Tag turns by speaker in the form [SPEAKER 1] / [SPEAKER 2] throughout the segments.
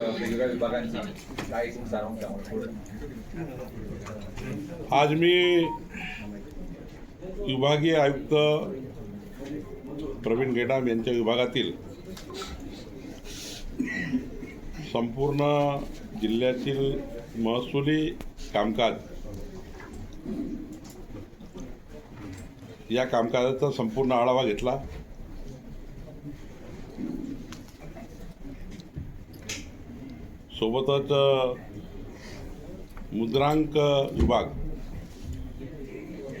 [SPEAKER 1] वेगवेगळ्या काय एकूण सारांश
[SPEAKER 2] आज मी विभागीय आयुक्त प्रवीण गेडाम यांच्या विभागातील संपूर्ण जिल्ह्यातील महसुली कामकाज या कामकाजाचा संपूर्ण आढावा घेतला. सोबतच मुद्रांक विभाग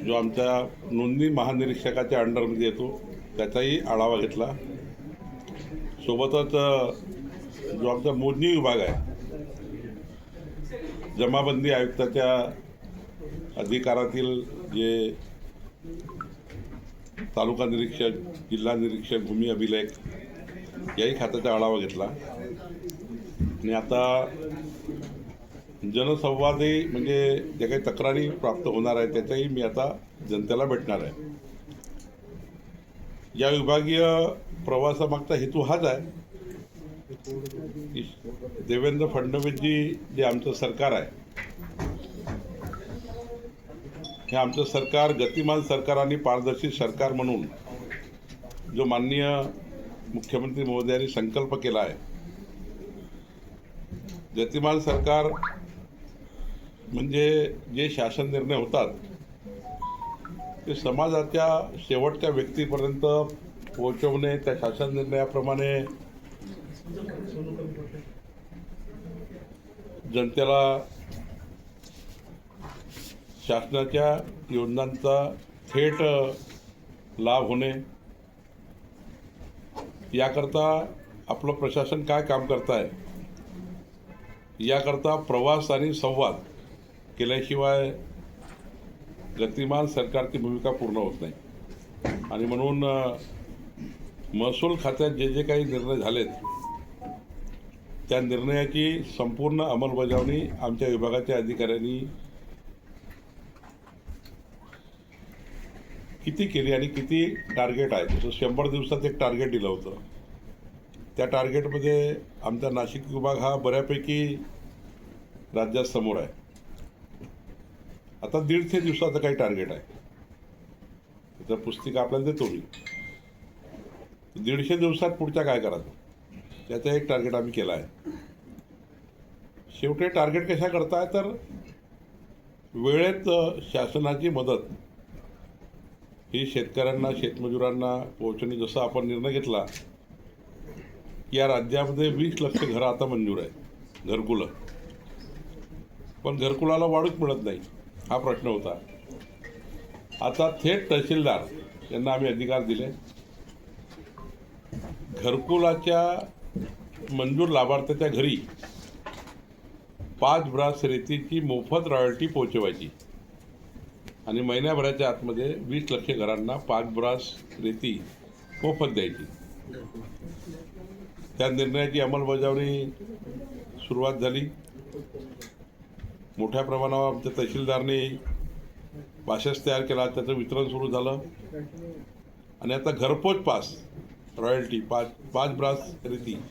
[SPEAKER 2] जो आमच्या नोंदणी महानिरीक्षकाच्या अंडरमध्ये येतो त्याचाही आढावा घेतला. सोबतच जो आमचा मोजणी विभाग आहे जमाबंदी आयुक्ताच्या अधिकारातील जे तालुका निरीक्षक जिल्हा निरीक्षक भूमी अभिलेख याही खात्याचा आढावा घेतला. आणि आता जनसंवादही म्हणजे ज्या काही तक्रारी प्राप्त होणार आहे त्याचाही मी आता जनतेला भेटणार आहे. या विभागीय प्रवासामागचा हेतू हाच आहे. देवेंद्र फडणवीसजी जे आमचं सरकार आहे हे आमचं सरकार गतिमान सरकार आणि पारदर्शी सरकार म्हणून जो माननीय मुख्यमंत्री महोदयांनी संकल्प केला आहे जतिमाल सरकार म्हणजे जे शासन निर्णय होतात ते समाजाच्या शेवटच्या व्यक्तीपर्यंत पोहोचवणे त्या शासन निर्णयाप्रमाणे जनतेला शासनाच्या योजनांचा थेट लाभ होणे याकरता आपलं प्रशासन काय काम करत आहे याकरता प्रवास आणि संवाद केल्याशिवाय गतिमान सरकारची भूमिका पूर्ण होत नाही. आणि म्हणून महसूल खात्यात जे जे काही निर्णय झालेत त्या निर्णयाची संपूर्ण अंमलबजावणी आमच्या विभागाच्या अधिकाऱ्यांनी किती केली आणि किती टार्गेट आहे? जसं शंभर दिवसात एक टार्गेट दिलं होतं. त्या टार्गेटमध्ये आमचा नाशिक विभाग हा बऱ्यापैकी राज्यात समोर आहे. आता दीडशे दिवसाचं काही टार्गेट आहे. त्याचं पुस्तिका आपल्याला देतो मी. दीडशे दिवसात पुढच्या काय करायचं? त्याचा एक टार्गेट आम्ही केला आहे. शेवटी टार्गेट कशा करताय तर वेळेत शासनाची मदत. ही शेतकऱ्यांना शेतमजुरांना पोहोचणे जसं आपण निर्णय घेतला या राज्यामध्ये वीस लक्ष घरं आता मंजूर आहेत. घरकुलं. पण घरकुलाला वाढूच मिळत नाही हा प्रश्न होता. आता थेट तहसीलदार यांना आम्ही अधिकार दिले. घरकुलाच्या मंजूर लाभार्थ्याच्या घरी पाच ब्रास रेतीची मोफत रॉयल्टी पोहोचवायची. आणि महिन्याभराच्या आतमध्ये वीस लक्ष घरांना पाच ब्रास रेती मोफत द्यायची. त्या निर्णयाची अंमलबजावणी सुरुवात झाली. मोठ्या प्रमाणावर आमच्या तहसीलदारने पासेस तयार केला. त्याचं वितरण सुरू झालं. आणि आता घरपोच पास रॉयल्टी पाच पाच ब्रास रेती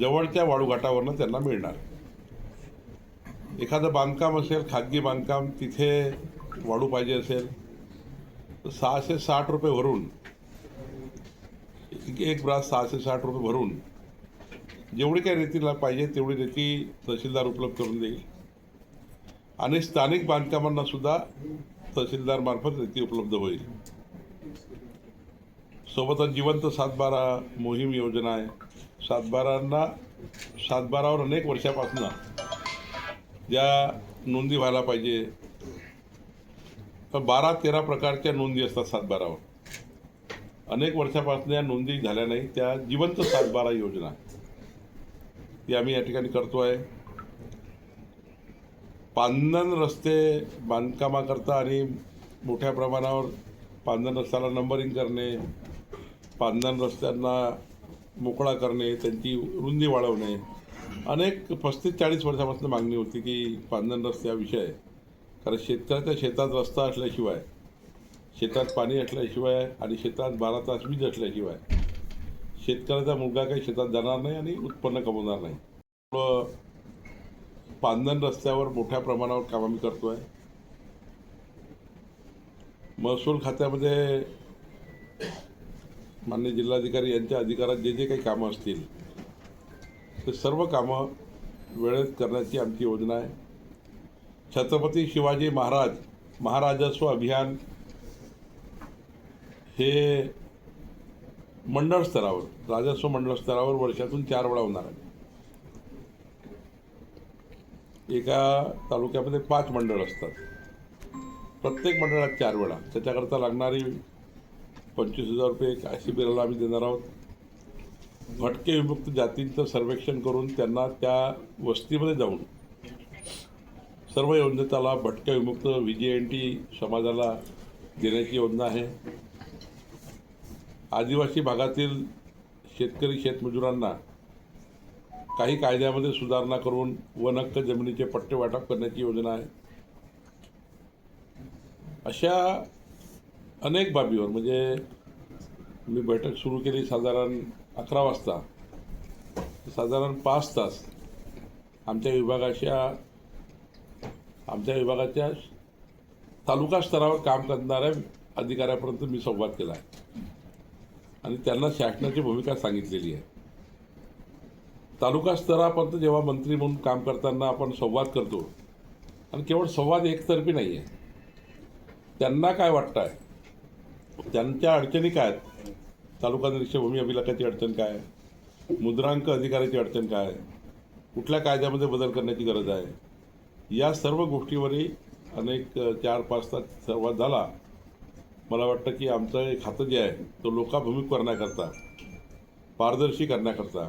[SPEAKER 2] जवळच्या वाळूघाटावरनं त्यांना मिळणार. एखादं बांधकाम असेल खाजगी बांधकाम तिथे वाढू पाहिजे असेल तर सहाशे साठ रुपये भरून एक- एक ब्रास सहाशे साठ रुपये भरून जेवढी काही रेतीला पाहिजे तेवढी रेती तहसीलदार उपलब्ध करून देईल. आणि स्थानिक बांधकामांना सुद्धा तहसीलदार मार्फत रेती उपलब्ध होईल. सोबतच जिवंत सातबारा मोहीम योजना आहे. सातबारांना सातबारावर अनेक वर्षापासून ज्या नोंदी व्हायला पाहिजे तर बारा तेरा प्रकारच्या नोंदी असतात सातबारावर. अनेक वर्षापासून या नोंदी झाल्या नाही त्या जिवंत सातबारा योजना ती आम्ही या ठिकाणी करतो आहे पांदन रस्ते बांधकामाकरता आणि मोठ्या प्रमाणावर पांदन रस्त्याला नंबरिंग करणे पांदन रस्त्यांना मोकळा करणे त्यांची रुंदी वाढवणे. अनेक पस्तीस चाळीस वर्षापासून मागणी होती की पांदन रस्ते हा विषय आहे कारण शेतकऱ्याच्या शेतात रस्ता असल्याशिवाय शेतात पाणी असल्याशिवाय आणि शेतात बारा तास वीज असल्याशिवाय शेतकऱ्याचा मुलगा काही शेतात जाणार नाही आणि उत्पन्न कमवणार नाही. व पांदन रस्त्यावर मोठ्या प्रमाणावर काम आम्ही करतोय. महसूल खात्यामध्ये मान्य जिल्हाधिकारी यांच्या अधिकारात जे जे काही कामं असतील ते सर्व कामं वेळेत करण्याची आमची योजना आहे. छत्रपती शिवाजी महाराज महाराजस्व अभियान हे मंडळ स्तरावर राजस्व मंडळ स्तरावर वर्षातून चार वेळा होणार आहे. एका तालुक्यामध्ये पाच मंडळ असतात. प्रत्येक मंडळात चार वेळा. त्याच्याकरता लागणारी पंचवीस हजार रुपये काय शिबिराला आम्ही देणार आहोत. भटके विमुक्त जातींचं सर्वेक्षण करून त्यांना त्या वस्तीमध्ये जाऊन सर्व योजनेताला भटक्या विमुक्त व्ही जी एन टी समाजाला देण्याची योजना आहे. आदिवासी भागातील शेतकरी शेतमजुरांना काही कायद्यामध्ये सुधारणा करून वनहक्क जमिनीचे पट्टे वाटप करण्याची योजना आहे. अशा अनेक बाबीवर म्हणजे मी बैठक सुरू केली साधारण अकरा वाजता. साधारण पाच तास आमच्या विभागाच्या आमच्या विभागाच्या तालुका स्तरावर काम करणाऱ्या अधिकाऱ्यापर्यंत मी संवाद केला. आहे आणि त्यांना शासनाची भूमिका सांगितलेली आहे. तालुका स्तरापर्यंत जेव्हा मंत्री म्हणून काम करताना आपण संवाद करतो आणि केवळ संवाद एकतर्फी नाही आहे त्यांना काय वाटतं आहे त्यांच्या अडचणी काय आहेत? तालुका निरीक्षक भूमी अभिलेखाची अडचण काय आहे? मुद्रांक अधिकाराची अडचण काय आहे? कुठल्या कायद्यामध्ये बदल करण्याची गरज आहे? या सर्व गोष्टीवरही अनेक चार पाच तास संवाद झाला. मला वाटतं की आमचं हे खातं जे आहे तो लोकाभिमुख करण्याकरता पारदर्शी करण्याकरता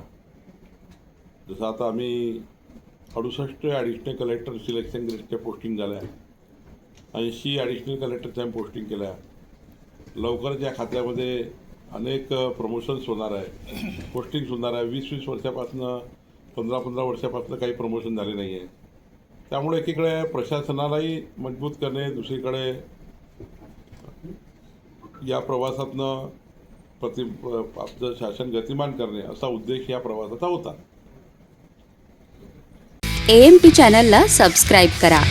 [SPEAKER 2] जसं आता आम्ही अडुसष्ट ॲडिशनल कलेक्टर सिलेक्शन ग्रेडच्या पोस्टिंग झाल्या ऐंशी ॲडिशनल कलेक्टरच्या पोस्टिंग केल्या. लवकरच या खात्यामध्ये अनेक प्रमोशन्स होणार आहे पोस्टिंग्स होणार आहे वीस वीस वर्षापासनं पंधरा पंधरा वर्षापासून काही प्रमोशन झाले नाही आहे त्यामुळे एकीकडे प्रशासनालाही मजबूत करणे दुसरीकडे या प्रवासातनं प्रति आपलं शासन गतिमान करणे असा उद्देश या प्रवासाचा होता.
[SPEAKER 3] एएमपी चॅनलला सबस्क्राईब करा.